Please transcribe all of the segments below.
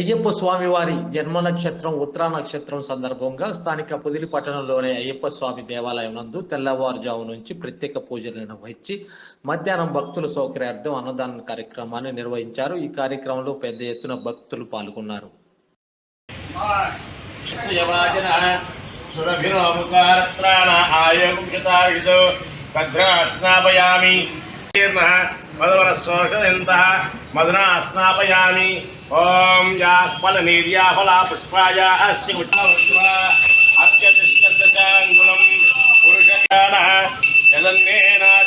అయ్యప్ప స్వామి వారి జన్మ నక్షత్రం ఉత్తరా నక్షత్రం సందర్భంగా స్థానిక పొదిలి పట్టణంలోని అయ్యప్ప స్వామి దేవాలయం నందు తెల్లవారుజాము నుంచి ప్రత్యేక పూజలు నిర్వహించి మధ్యాహ్నం భక్తుల సౌకర్యార్థం అన్నదాన కార్యక్రమాన్ని నిర్వహించారు. ఈ కార్యక్రమంలో పెద్ద ఎత్తున భక్తులు పాల్గొన్నారు. యవాజన సురభిరో ముఖారత్రాణ ఆయోగుతాయుధో మధునా స్నాపయామి ఓం యా ఫల నీర్యా పుష్పాయ అస్తి అత్యతిష్టంగుళం పురుషాన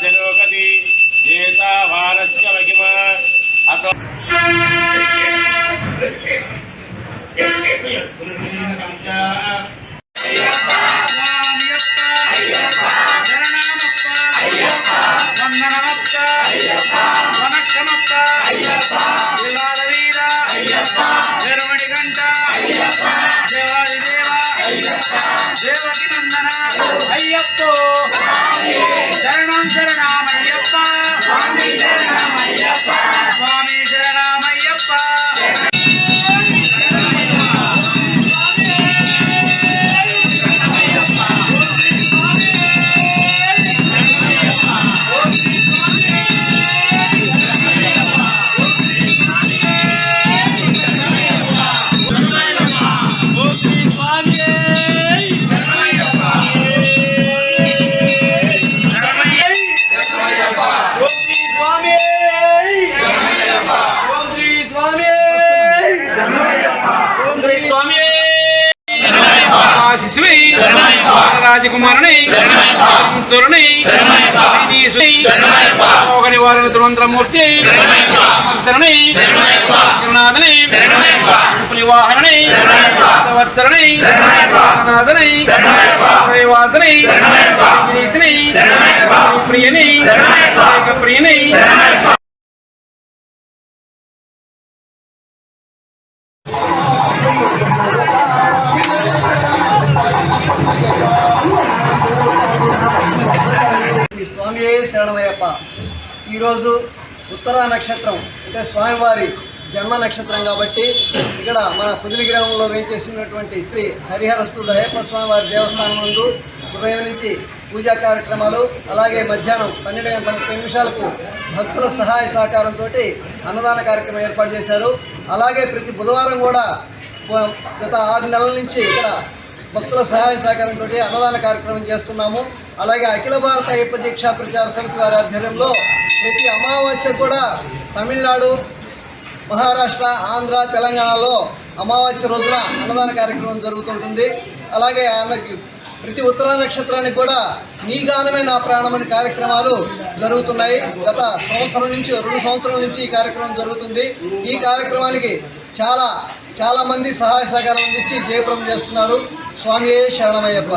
జనోగతి ಇದ್ದಾರೆ రాజకుమారుని తురుని రోగ నివారణ తుమంత్రమూర్తి ధరణి జగన్నాథని పులివాహరణి వత్సరణి నాథని వాసని ప్రియని ప్రియని ఈరోజు ఉత్తర నక్షత్రం అంటే స్వామివారి జన్మ నక్షత్రం కాబట్టి ఇక్కడ మన పుదిలి గ్రామంలో వేయించేసినటువంటి శ్రీ హరిహరస్తుడు అయ్యప్ప స్వామివారి దేవస్థానం నందు ఉదయం నుంచి పూజా కార్యక్రమాలు అలాగే మధ్యాహ్నం పన్నెండు గంటల ముప్పై నిమిషాలకు భక్తుల సహాయ సహకారంతో అన్నదాన కార్యక్రమం ఏర్పాటు చేశారు. అలాగే ప్రతి బుధవారం కూడా గత ఆరు నెలల నుంచి ఇక్కడ భక్తుల సహాయ సహకారంతో అన్నదాన కార్యక్రమం చేస్తున్నాము. అలాగే అఖిల భారత అయ్యప్ప దీక్షా ప్రచార సమితి వారి ఆధ్వర్యంలో ప్రతి అమావాస్య కూడా తమిళనాడు మహారాష్ట్ర ఆంధ్ర తెలంగాణలో అమావాస్య రోజున అన్నదాన కార్యక్రమం జరుగుతుంటుంది. అలాగే ఆయనకి ప్రతి ఉత్తర నక్షత్రానికి కూడా నీ గానమే నా ప్రాణం అనే కార్యక్రమాలు జరుగుతున్నాయి. గత సంవత్సరం నుంచి రెండు సంవత్సరాల నుంచి ఈ కార్యక్రమం జరుగుతుంది. ఈ కార్యక్రమానికి చాలా చాలామంది సహాయ సహకారం అందించి జయప్రదం చేస్తున్నారు. స్వామి శరణమయ్యప్ప.